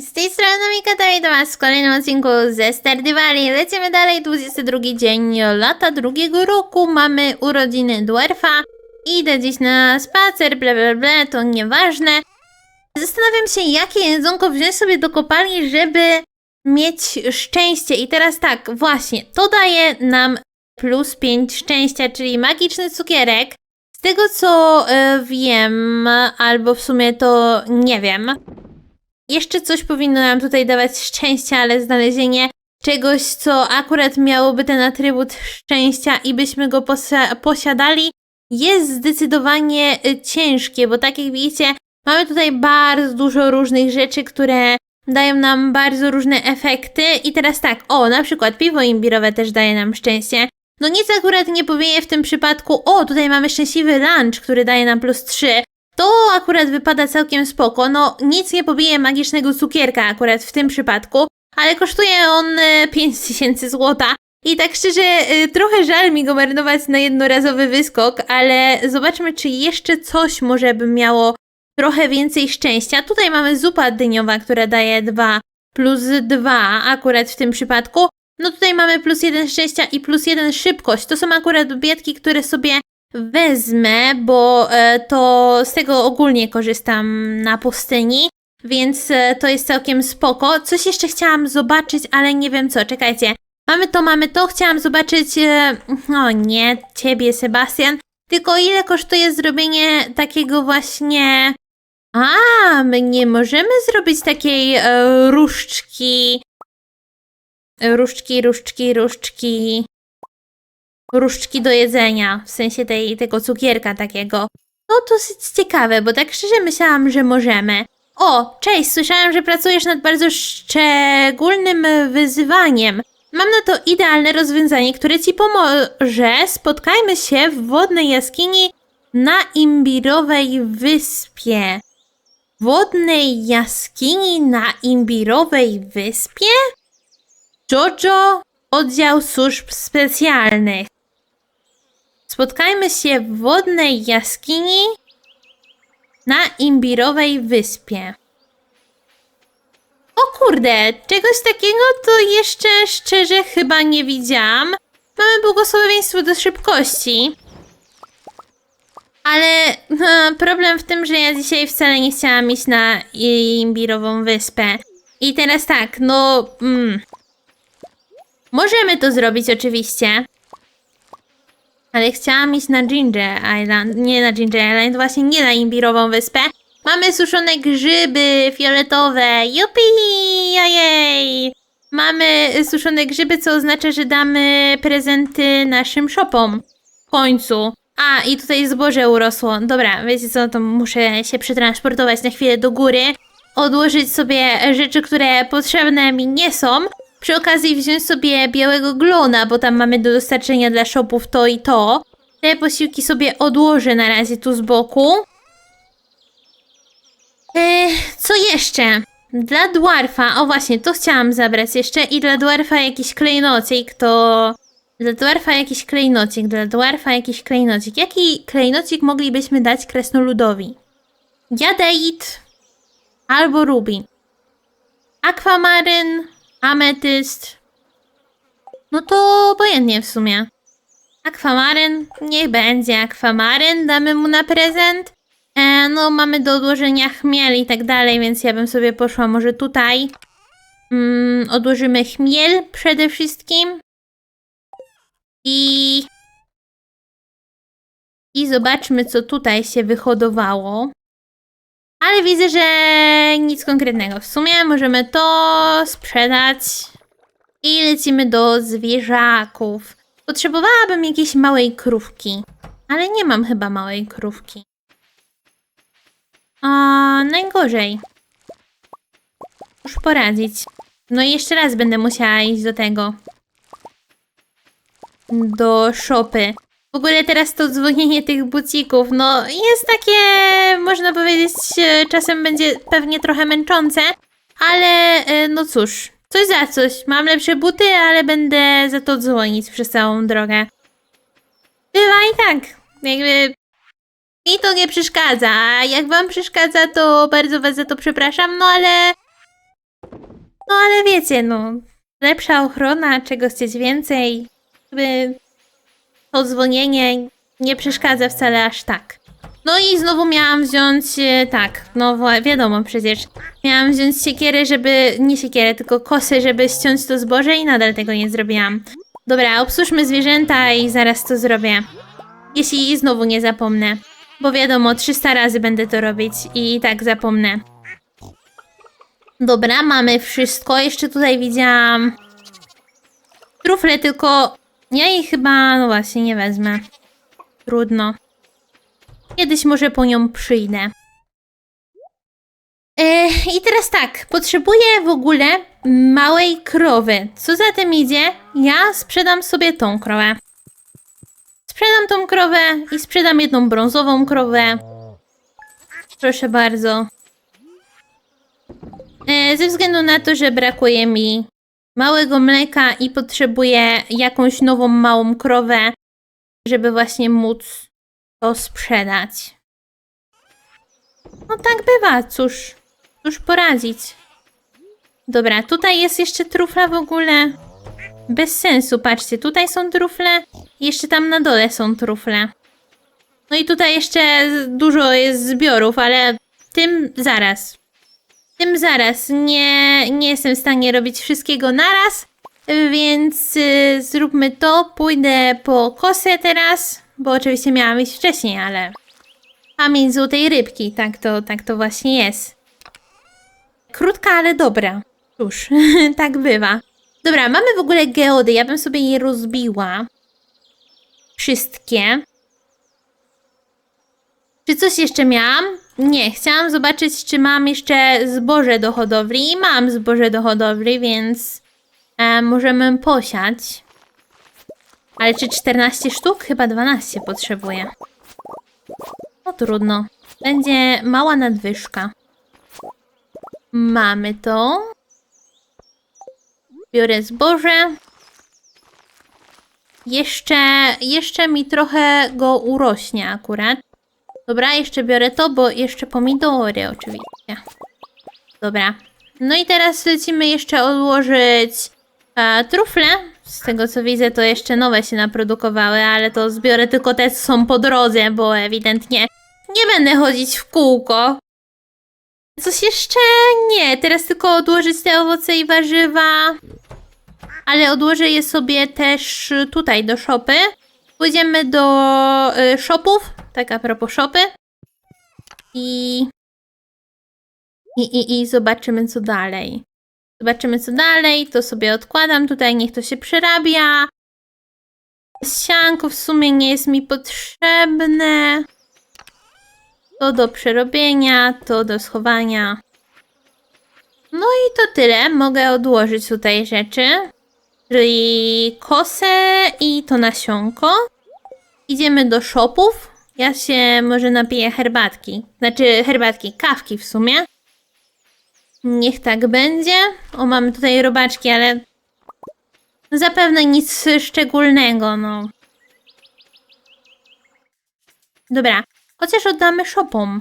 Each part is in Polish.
Z tej strony Mika, do was w kolejnym odcinku ze Stardew Valley. Lecimy dalej, 22 dzień lata drugiego roku, mamy urodziny Dwarfa. Idę gdzieś na spacer, bla bla bla, to nieważne. Zastanawiam się, jakie jedzonko wziąć sobie do kopalni, żeby mieć szczęście. I teraz tak, właśnie, to daje nam plus 5 szczęścia, czyli magiczny cukierek. Z tego co e, wiem, albo w sumie to nie wiem, jeszcze coś powinno nam tutaj dawać szczęścia, ale znalezienie czegoś, co akurat miałoby ten atrybut szczęścia i byśmy go posiadali, jest zdecydowanie y, ciężkie, bo tak jak widzicie, mamy tutaj bardzo dużo różnych rzeczy, które dają nam bardzo różne efekty. I teraz tak, o, na przykład piwo imbirowe też daje nam szczęście. No nic akurat nie powieje w tym przypadku. O, tutaj mamy szczęśliwy lunch, który daje nam plus 3. To akurat wypada całkiem spoko. No, nic nie pobije magicznego cukierka akurat w tym przypadku, ale kosztuje on e, 5000 złota. I tak szczerze, e, trochę żal mi go marnować na jednorazowy wyskok, ale zobaczmy, czy jeszcze coś może by miało trochę więcej szczęścia. Tutaj mamy zupa dyniowa, która daje 2 plus 2 akurat w tym przypadku. No tutaj mamy plus 1 szczęścia i plus 1 szybkość. To są akurat biedki, które sobie wezmę, bo e, to z tego ogólnie korzystam na pustyni, więc e, to jest całkiem spoko. Coś jeszcze chciałam zobaczyć, ale nie wiem co, czekajcie. Mamy to, mamy to, chciałam zobaczyć, e, no nie, ciebie Sebastian, tylko ile kosztuje zrobienie takiego właśnie... A, my nie możemy zrobić takiej e, różdżki... Różdżki, różdżki, różdżki różdżki do jedzenia, w sensie tej, tego cukierka takiego. No dosyć ciekawe, bo tak szczerze myślałam, że możemy. O, cześć, słyszałam, że pracujesz nad bardzo szczególnym wyzwaniem. Mam na to idealne rozwiązanie, które ci pomoże. Spotkajmy się w wodnej jaskini na imbirowej wyspie. Wodnej jaskini na imbirowej wyspie? Jojo, oddział służb specjalnych. Spotkajmy się w wodnej jaskini na imbirowej wyspie. O kurde, czegoś takiego to jeszcze szczerze chyba nie widziałam. Mamy błogosławieństwo do szybkości. Ale no, problem w tym, że ja dzisiaj wcale nie chciałam iść na imbirową wyspę. I teraz tak, no... Mm, możemy to zrobić oczywiście. Ale chciałam iść na Ginger Island, nie na Ginger Island, właśnie nie na imbirową wyspę. Mamy suszone grzyby fioletowe, jupi, ojej! Mamy suszone grzyby, co oznacza, że damy prezenty naszym shopom. W końcu. A, i tutaj zboże urosło. Dobra, wiecie co, to muszę się przetransportować na chwilę do góry, odłożyć sobie rzeczy, które potrzebne mi nie są, przy okazji wziąć sobie białego glona, bo tam mamy do dostarczenia dla shopów to i to. Te posiłki sobie odłożę na razie tu z boku. Eee, co jeszcze? Dla dwarfa, o właśnie, to chciałam zabrać jeszcze i dla dwarfa jakiś klejnocik, to... Dla dwarfa jakiś klejnocik, dla dwarfa jakiś klejnocik. Jaki klejnocik moglibyśmy dać kresnoludowi? Jadeit albo ruby. Akwamaryn, ametyst. No to obojętnie w sumie. Akwamaryn, niech będzie akwamaryn, damy mu na prezent. E, no, mamy do odłożenia chmiel i tak dalej, więc ja bym sobie poszła może tutaj. Mm, odłożymy chmiel przede wszystkim. I... I zobaczmy, co tutaj się wyhodowało. Ale widzę, że nic konkretnego. W sumie możemy to sprzedać. I lecimy do zwierzaków. Potrzebowałabym jakiejś małej krówki. Ale nie mam chyba małej krówki. O, najgorzej. Już poradzić. No i jeszcze raz będę musiała iść do tego. Do szopy. W ogóle teraz to dzwonienie tych bucików, no jest takie, można powiedzieć, e, czasem będzie pewnie trochę męczące, ale e, no cóż, coś za coś. Mam lepsze buty, ale będę za to dzwonić przez całą drogę. Bywa i tak, jakby mi to nie przeszkadza, a jak wam przeszkadza, to bardzo was za to przepraszam, no ale No ale wiecie, no, lepsza ochrona, czego chcieć więcej, jakby to dzwonienie nie przeszkadza wcale aż tak. No i znowu miałam wziąć, e, tak, no wiadomo przecież, miałam wziąć siekierę, żeby, nie siekierę, tylko kosę, żeby ściąć to zboże i nadal tego nie zrobiłam. Dobra, obsłużmy zwierzęta i zaraz to zrobię. Jeśli znowu nie zapomnę. Bo wiadomo, 300 razy będę to robić i tak zapomnę. Dobra, mamy wszystko. Jeszcze tutaj widziałam trufle, tylko ja jej chyba, no właśnie, nie wezmę. Trudno. Kiedyś może po nią przyjdę. E, I teraz tak, potrzebuję w ogóle małej krowy. Co za tym idzie? Ja sprzedam sobie tą krowę. Sprzedam tą krowę i sprzedam jedną brązową krowę. Proszę bardzo. E, ze względu na to, że brakuje mi małego mleka i potrzebuję jakąś nową małą krowę, żeby właśnie móc to sprzedać. No tak bywa, cóż, cóż poradzić. Dobra, tutaj jest jeszcze trufla w ogóle. Bez sensu, patrzcie, tutaj są trufle, jeszcze tam na dole są trufle. No i tutaj jeszcze dużo jest zbiorów, ale tym zaraz. Tym zaraz. Nie, nie jestem w stanie robić wszystkiego naraz, więc y, zróbmy to. Pójdę po kosę teraz, bo oczywiście miałam iść wcześniej, ale pamięć złotej rybki, tak to, tak to właśnie jest. Krótka, ale dobra. Cóż, tak bywa. Dobra, mamy w ogóle geody. Ja bym sobie je rozbiła. Wszystkie. Czy coś jeszcze miałam? Nie, chciałam zobaczyć, czy mam jeszcze zboże do hodowli. I mam zboże do hodowli, więc e, możemy posiać. Ale czy 14 sztuk? Chyba 12 potrzebuję. No trudno. Będzie mała nadwyżka. Mamy to. Biorę zboże. Jeszcze, jeszcze mi trochę go urośnie akurat. Dobra, jeszcze biorę to, bo jeszcze pomidory oczywiście. Dobra. No i teraz lecimy jeszcze odłożyć e, trufle. Z tego co widzę, to jeszcze nowe się naprodukowały, ale to zbiorę tylko te, co są po drodze, bo ewidentnie nie będę chodzić w kółko. Coś jeszcze nie, teraz tylko odłożyć te owoce i warzywa. Ale odłożę je sobie też tutaj do szopy. Pójdziemy do y, shopów, tak a propos shopy. I, i, i, I zobaczymy co dalej. Zobaczymy co dalej, to sobie odkładam tutaj, niech to się przerabia. Sianko w sumie nie jest mi potrzebne. To do przerobienia, to do schowania. No i to tyle. Mogę odłożyć tutaj rzeczy. Czyli kosę i to nasionko. Idziemy do shopów. Ja się może napiję herbatki. Znaczy herbatki, kawki w sumie. Niech tak będzie. O, mamy tutaj robaczki, ale zapewne nic szczególnego, no. Dobra, chociaż oddamy shopom.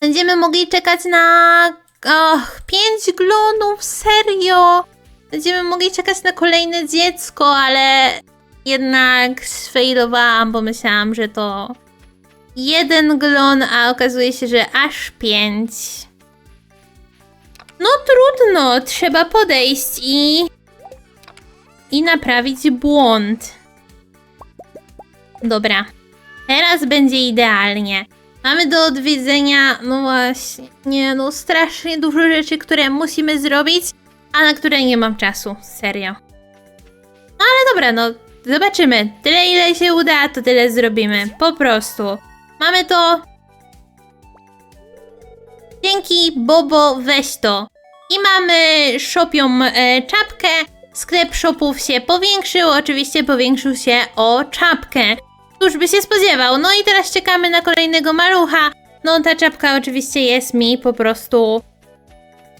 Będziemy mogli czekać na... Och, pięć glonów, serio! Będziemy mogli czekać na kolejne dziecko, ale jednak sfailowałam, bo myślałam, że to jeden glon, a okazuje się, że aż pięć. No trudno, trzeba podejść i... i naprawić błąd. Dobra, teraz będzie idealnie. Mamy do odwiedzenia, no właśnie, nie no, strasznie dużo rzeczy, które musimy zrobić, a na które nie mam czasu, serio. No ale dobra, no, zobaczymy. Tyle ile się uda, to tyle zrobimy, po prostu. Mamy to. Dzięki, Bobo, weź to. I mamy szopią e, czapkę. Sklep shopów się powiększył, oczywiście powiększył się o czapkę. Któż by się spodziewał? No i teraz czekamy na kolejnego malucha. No ta czapka oczywiście jest mi po prostu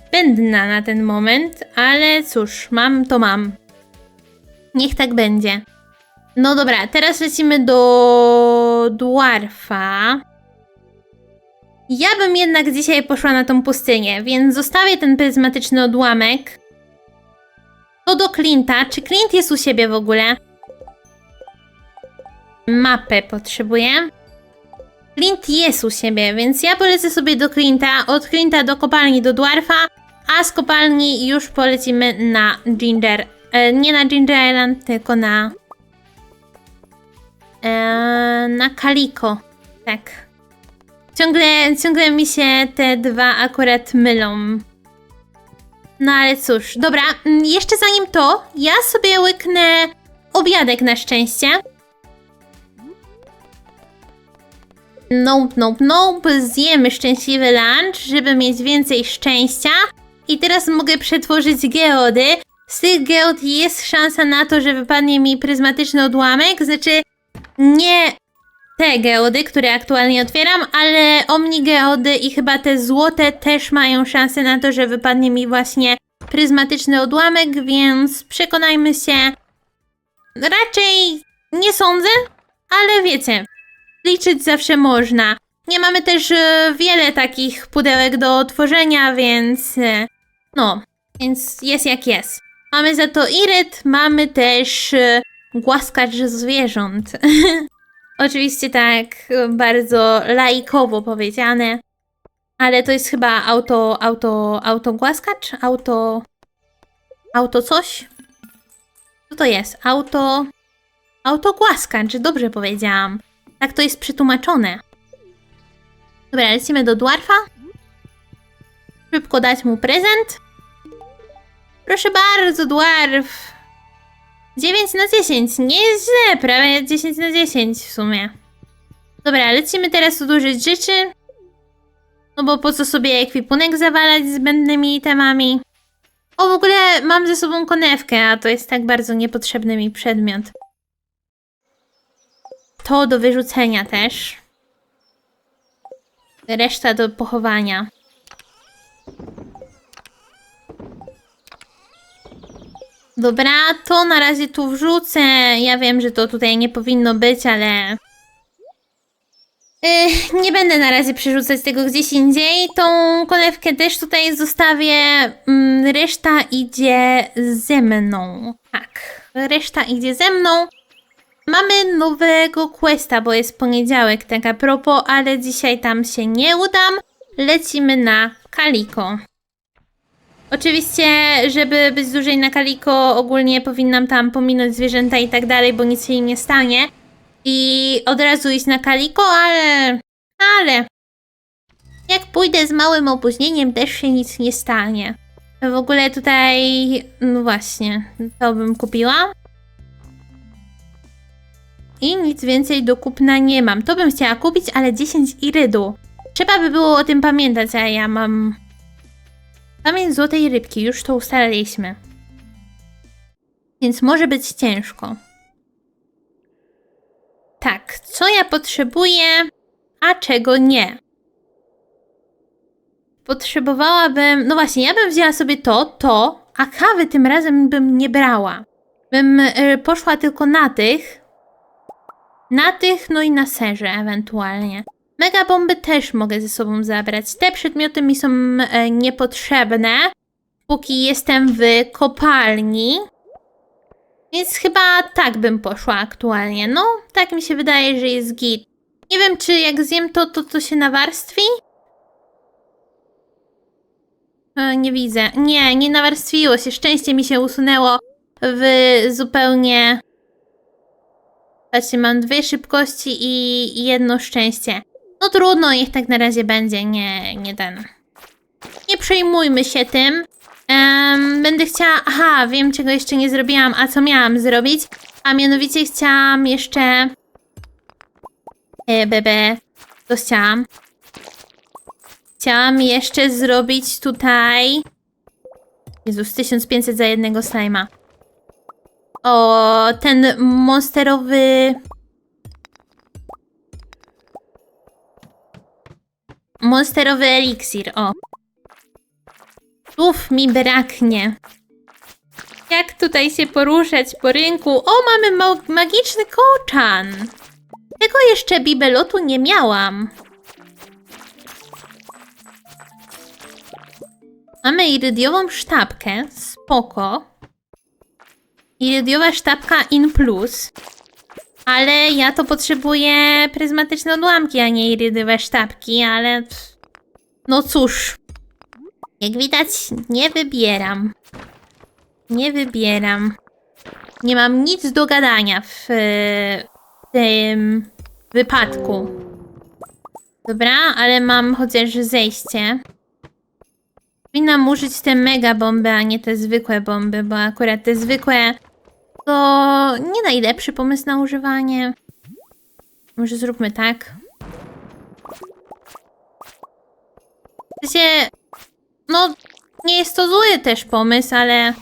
zbędna na ten moment, ale cóż, mam to mam. Niech tak będzie. No dobra, teraz lecimy do dwarfa. Ja bym jednak dzisiaj poszła na tą pustynię, więc zostawię ten pryzmatyczny odłamek. To do Clint'a. Czy Clint jest u siebie w ogóle? Mapę potrzebuję. Clint jest u siebie, więc ja polecę sobie do Clint'a, od Clint'a do kopalni do Dwarfa, a z kopalni już polecimy na Ginger. E, nie na Ginger Island, tylko na... E, na Kaliko. Tak. Ciągle, ciągle mi się te dwa akurat mylą. No ale cóż, dobra, jeszcze zanim to, ja sobie łyknę obiadek na szczęście. Nope, nope, nope. Zjemy szczęśliwy lunch, żeby mieć więcej szczęścia. I teraz mogę przetworzyć geody. Z tych geod jest szansa na to, że wypadnie mi pryzmatyczny odłamek. Znaczy, nie te geody, które aktualnie otwieram, ale omni geody i chyba te złote też mają szansę na to, że wypadnie mi właśnie pryzmatyczny odłamek, więc przekonajmy się. Raczej nie sądzę, ale wiecie, liczyć zawsze można. Nie mamy też e, wiele takich pudełek do otworzenia, więc e, no, więc jest jak jest. Mamy za to iryt, mamy też e, głaskacz zwierząt. Oczywiście tak e, bardzo laikowo powiedziane, ale to jest chyba auto, auto, autogłaskacz? Auto, auto coś? Co to jest? Auto, autogłaskacz, dobrze powiedziałam. Tak to jest przetłumaczone. Dobra, lecimy do dwarfa. Szybko dać mu prezent. Proszę bardzo, dwarf. 9 na 10. Nie jest źle, prawie 10 na 10 w sumie. Dobra, lecimy teraz odłożyć rzeczy. No bo po co sobie ekwipunek zawalać zbędnymi itemami? O, w ogóle mam ze sobą konewkę, a to jest tak bardzo niepotrzebny mi przedmiot. To do wyrzucenia też. Reszta do pochowania. Dobra, to na razie tu wrzucę. Ja wiem, że to tutaj nie powinno być, ale. Nie będę na razie przerzucać tego gdzieś indziej. Tą konewkę też tutaj zostawię. Mm, reszta idzie ze mną. Tak, reszta idzie ze mną. Mamy nowego questa, bo jest poniedziałek, tak a propos, ale dzisiaj tam się nie udam. Lecimy na Kaliko. Oczywiście, żeby być dłużej na Kaliko, ogólnie powinnam tam pominąć zwierzęta i tak dalej, bo nic się im nie stanie. I od razu iść na Kaliko, ale... Ale... Jak pójdę z małym opóźnieniem, też się nic nie stanie. W ogóle tutaj... No właśnie, to bym kupiła. I nic więcej do kupna nie mam. To bym chciała kupić, ale 10 irydu. Trzeba by było o tym pamiętać, a ja mam... Pamięć złotej rybki, już to ustaliliśmy. Więc może być ciężko. Tak, co ja potrzebuję, a czego nie? Potrzebowałabym. No właśnie, ja bym wzięła sobie to, to, a kawy tym razem bym nie brała. Bym y, poszła tylko na tych. Na tych, no i na serze ewentualnie. Mega bomby też mogę ze sobą zabrać. Te przedmioty mi są e, niepotrzebne, póki jestem w kopalni. Więc chyba tak bym poszła aktualnie. No, tak mi się wydaje, że jest git. Nie wiem, czy jak zjem to, to to się nawarstwi? E, nie widzę. Nie, nie nawarstwiło się. Szczęście mi się usunęło w zupełnie... Patrzcie, mam dwie szybkości i jedno szczęście. No trudno, niech tak na razie będzie. Nie, nie ten. Nie przejmujmy się tym. Em, będę chciała. Aha, wiem czego jeszcze nie zrobiłam, a co miałam zrobić. A mianowicie chciałam jeszcze. E, bebe. To chciałam. Chciałam jeszcze zrobić tutaj. Jezus, 1500 za jednego slajma. O, ten monsterowy. Monsterowy eliksir, o. Słów mi braknie. Jak tutaj się poruszać po rynku? O, mamy ma magiczny koczan. Tego jeszcze bibelotu nie miałam. Mamy irydiową sztabkę, spoko. Irydziowa sztabka in plus. Ale ja to potrzebuję pryzmatyczne odłamki, a nie irydiowe sztabki, ale... No cóż. Jak widać, nie wybieram. Nie wybieram. Nie mam nic do gadania w, e, tym wypadku. Dobra, ale mam chociaż zejście. Powinnam użyć te mega bomby, a nie te zwykłe bomby, bo akurat te zwykłe to nie najlepszy pomysł na używanie. Może zróbmy tak. W sensie, no, nie jest to zły też pomysł, ale...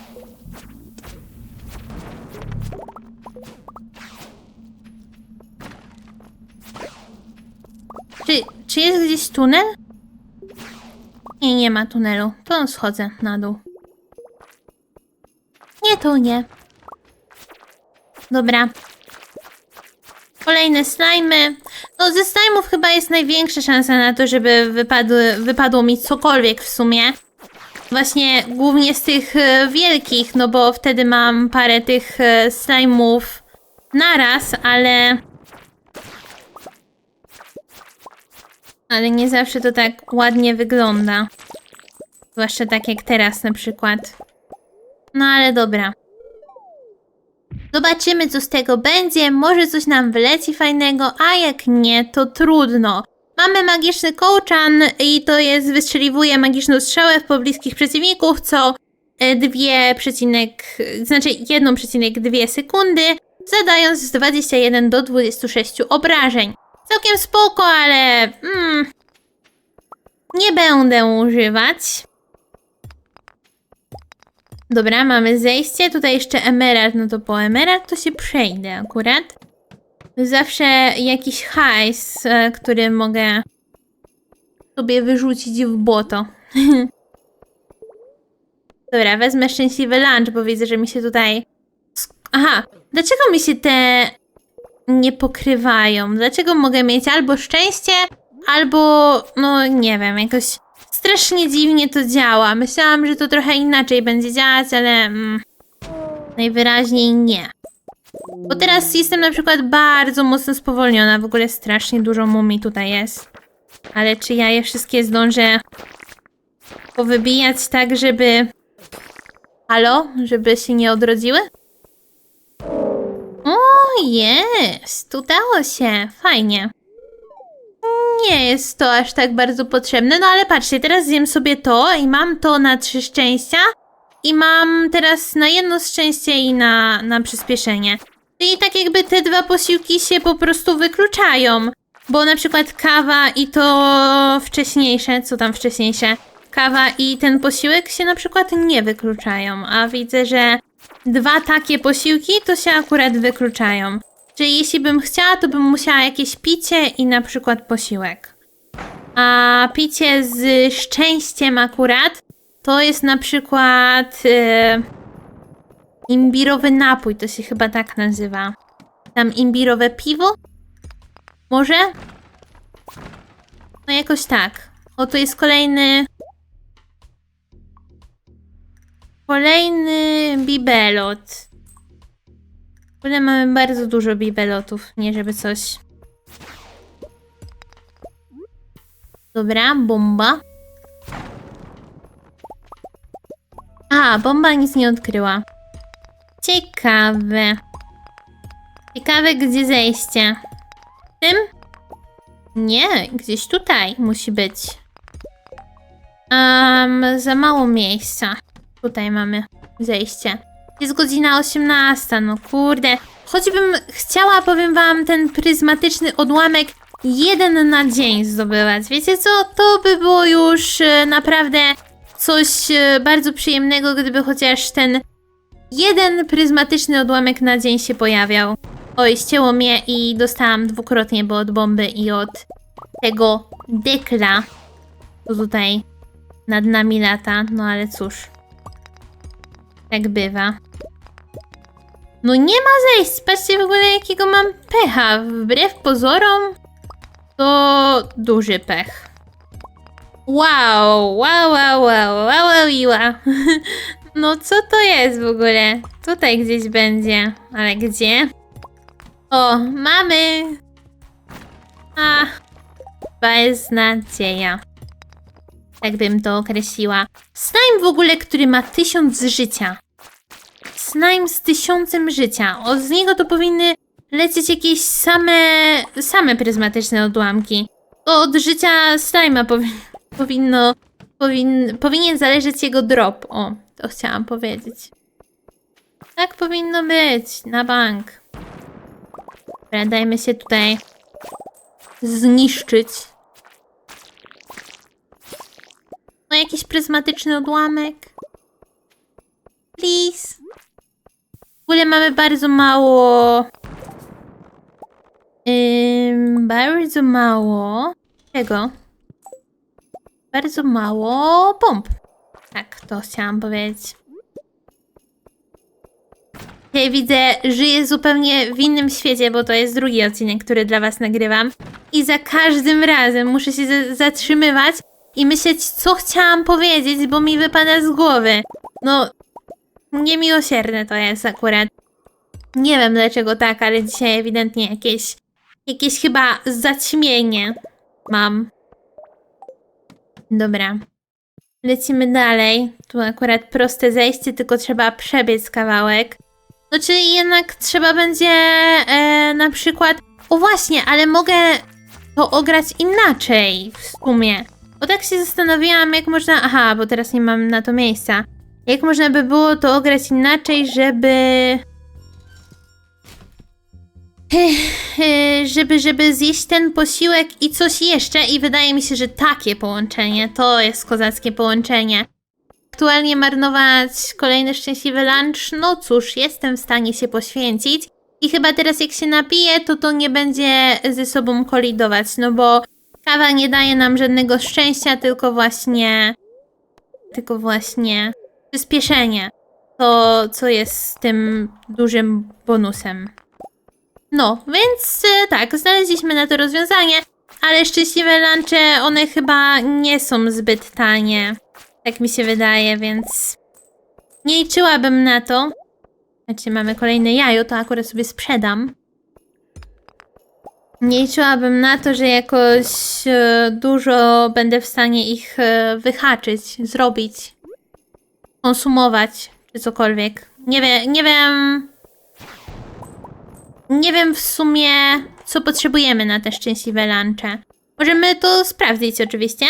Czy, czy jest gdzieś tunel? Nie, nie ma tunelu. To schodzę na dół. Nie, to nie. Dobra. Kolejne slajmy. No ze slajmów chyba jest największa szansa na to, żeby wypadły, wypadło mi cokolwiek w sumie. Właśnie głównie z tych e, wielkich, no bo wtedy mam parę tych e, slajmów naraz, ale... Ale nie zawsze to tak ładnie wygląda. Zwłaszcza tak jak teraz na przykład. No ale dobra. Zobaczymy, co z tego będzie. Może coś nam wyleci fajnego, a jak nie, to trudno. Mamy magiczny kołczan i to jest wystrzeliwuje magiczną strzałę w pobliskich przeciwników co e, 2, znaczy 1,2 sekundy, zadając z 21 do 26 obrażeń. Całkiem spoko, ale mm, nie będę używać. Dobra, mamy zejście. Tutaj jeszcze emerald, no to po emerald to się przejdę akurat. Zawsze jakiś hajs, e, który mogę sobie wyrzucić w błoto. Dobra, wezmę szczęśliwy lunch, bo widzę, że mi się tutaj... Aha, dlaczego mi się te nie pokrywają? Dlaczego mogę mieć albo szczęście, albo, no nie wiem, jakoś strasznie dziwnie to działa. Myślałam, że to trochę inaczej będzie działać, ale mm, najwyraźniej nie. Bo teraz jestem na przykład bardzo mocno spowolniona. W ogóle strasznie dużo mumii tutaj jest. Ale czy ja je wszystkie zdążę powybijać tak, żeby... Halo? Żeby się nie odrodziły? O, jest! Udało się. Fajnie. Nie jest to aż tak bardzo potrzebne, no ale patrzcie, teraz zjem sobie to i mam to na trzy szczęścia. I mam teraz na jedno szczęście i na, na przyspieszenie. Czyli tak jakby te dwa posiłki się po prostu wykluczają, bo na przykład kawa i to wcześniejsze, co tam wcześniejsze, kawa i ten posiłek się na przykład nie wykluczają, a widzę, że dwa takie posiłki to się akurat wykluczają. Czyli jeśli bym chciała, to bym musiała jakieś picie i na przykład posiłek. A picie z szczęściem akurat to jest na przykład e, imbirowy napój, to się chyba tak nazywa. Tam imbirowe piwo? Może? No jakoś tak. O, to jest kolejny... Kolejny bibelot. W ogóle mamy bardzo dużo bibelotów, nie żeby coś. Dobra, bomba. A, bomba nic nie odkryła. Ciekawe. Ciekawe, gdzie zejście. Tym? Nie, gdzieś tutaj musi być. Um, za mało miejsca. Tutaj mamy zejście. Jest godzina 18, no kurde. Choćbym chciała, powiem wam, ten pryzmatyczny odłamek jeden na dzień zdobywać. Wiecie co? To by było już e, naprawdę coś e, bardzo przyjemnego, gdyby chociaż ten jeden pryzmatyczny odłamek na dzień się pojawiał. Oj, ścięło mnie i dostałam dwukrotnie, bo od bomby i od tego dekla. To tutaj nad nami lata, no ale cóż. Tak bywa. No nie ma zejść, patrzcie w ogóle jakiego mam pecha. Wbrew pozorom to duży pech. Wow, wow, wow, wow, wow, wow, wow. No co to jest w ogóle? Tutaj gdzieś będzie, ale gdzie? O, mamy! A, beznadzieja. Tak bym to określiła. Slime w ogóle, który ma tysiąc życia. Slime z tysiącem życia. O, z niego to powinny lecieć jakieś same, same pryzmatyczne odłamki. To od życia slime'a powi powinno, powin powinien zależeć jego drop. O, to chciałam powiedzieć. Tak powinno być, na bank. Dobra, dajmy się tutaj zniszczyć. No jakiś pryzmatyczny odłamek. Please. Ogóle mamy bardzo mało. Ym, bardzo mało. Czego? Bardzo mało pomp. Tak, to chciałam powiedzieć. Dzisiaj widzę, żyję zupełnie w innym świecie, bo to jest drugi odcinek, który dla Was nagrywam. I za każdym razem muszę się za- zatrzymywać i myśleć, co chciałam powiedzieć, bo mi wypada z głowy. No, niemiłosierne to jest akurat. Nie wiem dlaczego tak, ale dzisiaj ewidentnie jakieś, jakieś chyba zaćmienie mam. Dobra. Lecimy dalej. Tu akurat proste zejście, tylko trzeba przebiec kawałek. No czyli jednak trzeba będzie e, na przykład. O właśnie, ale mogę to ograć inaczej w sumie. Bo tak się zastanawiałam, jak można. Aha, bo teraz nie mam na to miejsca. Jak można by było to ograć inaczej, żeby. Żeby, żeby zjeść ten posiłek i coś jeszcze i wydaje mi się, że takie połączenie to jest kozackie połączenie. Aktualnie marnować kolejny szczęśliwy lunch, no cóż, jestem w stanie się poświęcić i chyba teraz jak się napiję, to to nie będzie ze sobą kolidować, no bo kawa nie daje nam żadnego szczęścia, tylko właśnie tylko właśnie przyspieszenie. To, co jest tym dużym bonusem. No, więc e, tak, znaleźliśmy na to rozwiązanie, ale szczęśliwe lunche, one chyba nie są zbyt tanie. Tak mi się wydaje, więc nie liczyłabym na to. Znaczy, mamy kolejne jajo, to akurat sobie sprzedam. Nie liczyłabym na to, że jakoś e, dużo będę w stanie ich e, wyhaczyć, zrobić, konsumować, czy cokolwiek. Nie wiem, nie wiem. Nie wiem w sumie, co potrzebujemy na te szczęśliwe lunche. Możemy to sprawdzić oczywiście.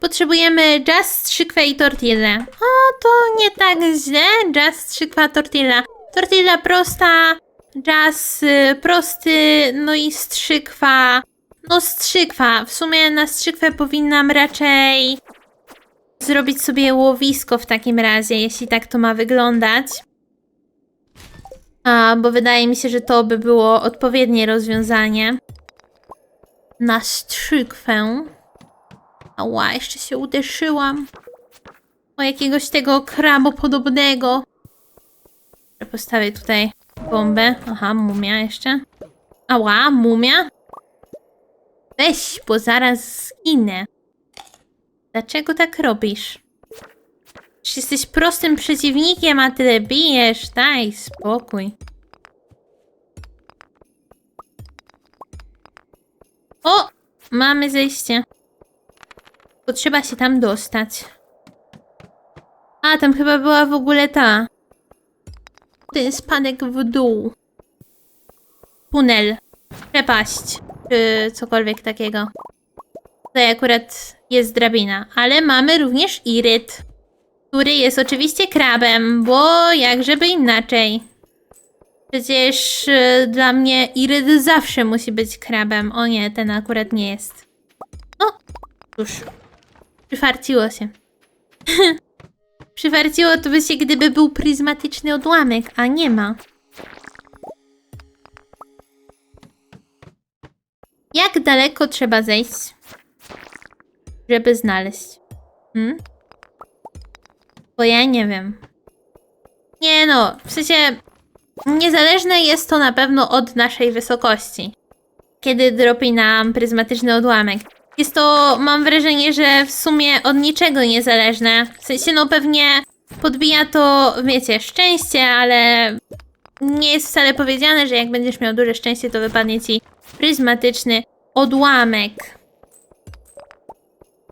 Potrzebujemy jazz, strzykwę i tortillę. O, to nie tak źle. Jazz, strzykwa, tortilla. Tortilla prosta, jazz y, prosty, no i strzykwa. No strzykwa. W sumie na strzykwę powinnam raczej zrobić sobie łowisko w takim razie, jeśli tak to ma wyglądać. A, bo wydaje mi się, że to by było odpowiednie rozwiązanie. Na strzykwę. Ała, jeszcze się uderzyłam. O jakiegoś tego krabopodobnego. Postawię tutaj bombę. Aha, mumia jeszcze. Ała, mumia? Weź, bo zaraz zginę. Dlaczego tak robisz? Czy jesteś prostym przeciwnikiem, a tyle bijesz? Daj spokój. O! Mamy zejście. Potrzeba się tam dostać. A, tam chyba była w ogóle ta. Ten spadek w dół. Tunel. Przepaść. Czy cokolwiek takiego. Tutaj akurat jest drabina. Ale mamy również iryt. Który jest oczywiście krabem, bo jakżeby inaczej. Przecież y, dla mnie iryt zawsze musi być krabem. O nie, ten akurat nie jest. No, cóż. Przyfarciło się. Przyfarciło to by się, gdyby był pryzmatyczny odłamek, a nie ma. Jak daleko trzeba zejść, żeby znaleźć? Hmm? Bo ja nie wiem. Nie no, w sensie niezależne jest to na pewno od naszej wysokości. Kiedy dropi nam pryzmatyczny odłamek. jest to, mam wrażenie, że w sumie od niczego niezależne. W sensie, no pewnie podbija to, wiecie, szczęście, ale nie jest wcale powiedziane, że jak będziesz miał duże szczęście, to wypadnie ci pryzmatyczny odłamek.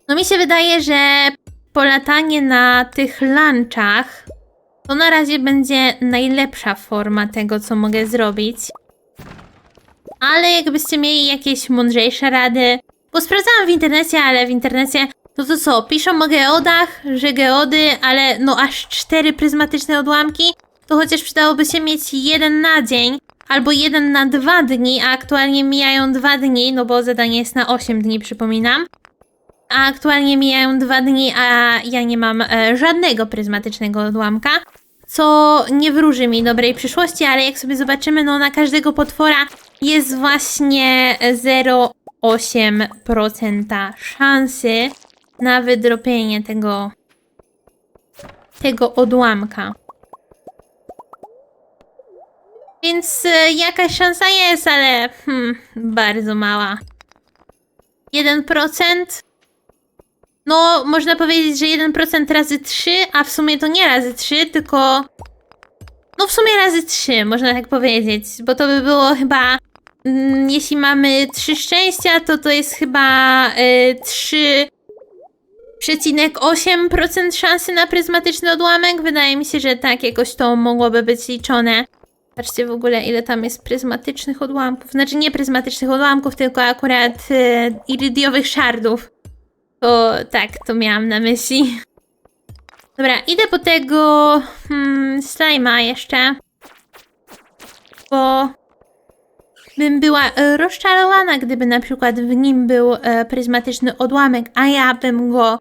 No mi się wydaje, że polatanie na tych lunchach to na razie będzie najlepsza forma tego, co mogę zrobić. Ale jakbyście mieli jakieś mądrzejsze rady, bo sprawdzałam w internecie, ale w internecie to co, piszą o geodach, że geody, ale no aż cztery pryzmatyczne odłamki, to chociaż przydałoby się mieć jeden na dzień, albo jeden na dwa dni, a aktualnie mijają dwa dni, no bo zadanie jest na 8 dni, przypominam. A aktualnie mijają dwa dni, a ja nie mam e, żadnego pryzmatycznego odłamka, co nie wróży mi dobrej przyszłości, ale jak sobie zobaczymy, no na każdego potwora jest właśnie 0,8% szansy na wydropienie tego tego odłamka. Więc e, jakaś szansa jest, ale hmm, bardzo mała. 1%? No, można powiedzieć, że 1% razy 3, a w sumie to nie razy 3, tylko. No, w sumie razy 3, można tak powiedzieć, bo to by było chyba. Mm, jeśli mamy 3 szczęścia, to to jest chyba y, 3,8% szansy na pryzmatyczny odłamek. Wydaje mi się, że tak jakoś to mogłoby być liczone. Patrzcie w ogóle, ile tam jest pryzmatycznych odłamków. Znaczy nie pryzmatycznych odłamków, tylko akurat y, irydiowych szardów. To tak, to miałam na myśli. Dobra, idę po tego hmm, slajma jeszcze. Bo bym była e, rozczarowana, gdyby na przykład w nim był e, pryzmatyczny odłamek, a ja bym go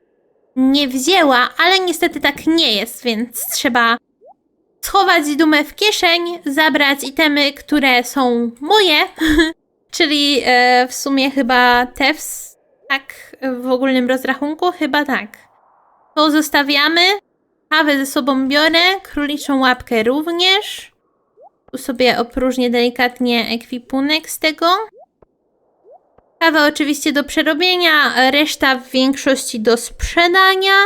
nie wzięła, ale niestety tak nie jest, więc trzeba schować dumę w kieszeń, zabrać itemy, które są moje, czyli e, w sumie chyba te w, tak w ogólnym rozrachunku, chyba tak. To zostawiamy, kawę ze sobą biorę, króliczą łapkę również. Tu sobie opróżnię delikatnie ekwipunek z tego. Kawę oczywiście do przerobienia, reszta w większości do sprzedania.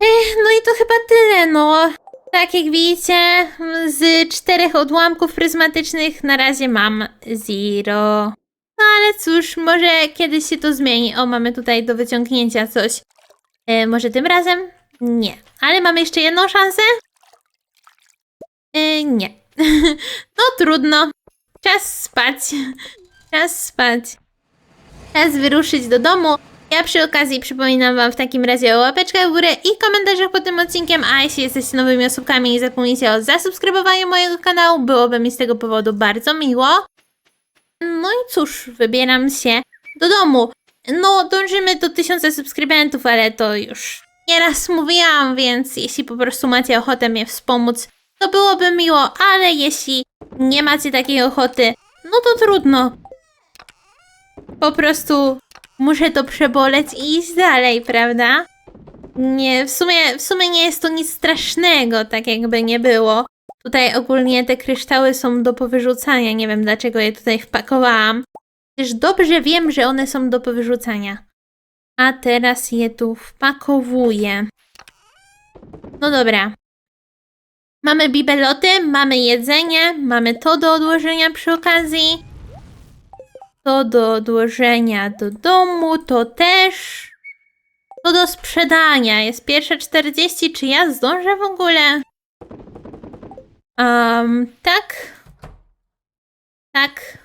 Ech, no i to chyba tyle, no. Tak jak widzicie, z czterech odłamków pryzmatycznych na razie mam zero. No ale cóż, może kiedyś się to zmieni. O, mamy tutaj do wyciągnięcia coś. E, może tym razem? Nie. Ale mamy jeszcze jedną szansę? E, nie. no trudno. Czas spać. Czas spać. Czas wyruszyć do domu. Ja przy okazji przypominam Wam w takim razie o łapeczkach w górę i komentarzach pod tym odcinkiem, a jeśli jesteście nowymi osobkami, nie zapomnijcie o zasubskrybowaniu mojego kanału, byłoby mi z tego powodu bardzo miło. No i cóż, wybieram się do domu. No, dążymy do tysiąca subskrybentów, ale to już nieraz mówiłam, więc jeśli po prostu macie ochotę mnie wspomóc, to byłoby miło, ale jeśli nie macie takiej ochoty, no to trudno. Po prostu muszę to przeboleć i iść dalej, prawda? Nie, w sumie, w sumie nie jest to nic strasznego, tak jakby nie było. Tutaj ogólnie te kryształy są do powyrzucania, nie wiem dlaczego je tutaj wpakowałam. Przecież dobrze wiem, że one są do powyrzucania. A teraz je tu wpakowuję. No dobra. Mamy bibeloty, mamy jedzenie, mamy to do odłożenia przy okazji. To do odłożenia do domu, to też. To do sprzedania. Jest pierwsze 40. Czy ja zdążę w ogóle? Um, tak. Tak.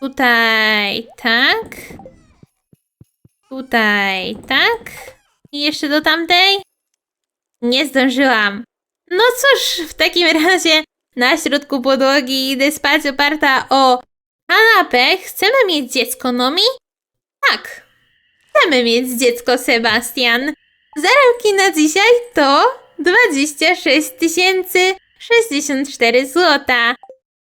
Tutaj tak. Tutaj tak. I jeszcze do tamtej? Nie zdążyłam. No cóż, w takim razie na środku podłogi idę spać oparta o kanapę. Chcemy mieć dziecko, Nomi? Tak. Chcemy mieć dziecko, Sebastian. Zarobki na dzisiaj to 26 064 złota.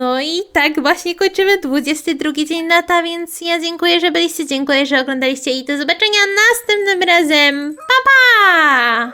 No i tak właśnie kończymy 22 dzień lata, więc ja dziękuję, że byliście, dziękuję, że oglądaliście i do zobaczenia następnym razem. Pa pa!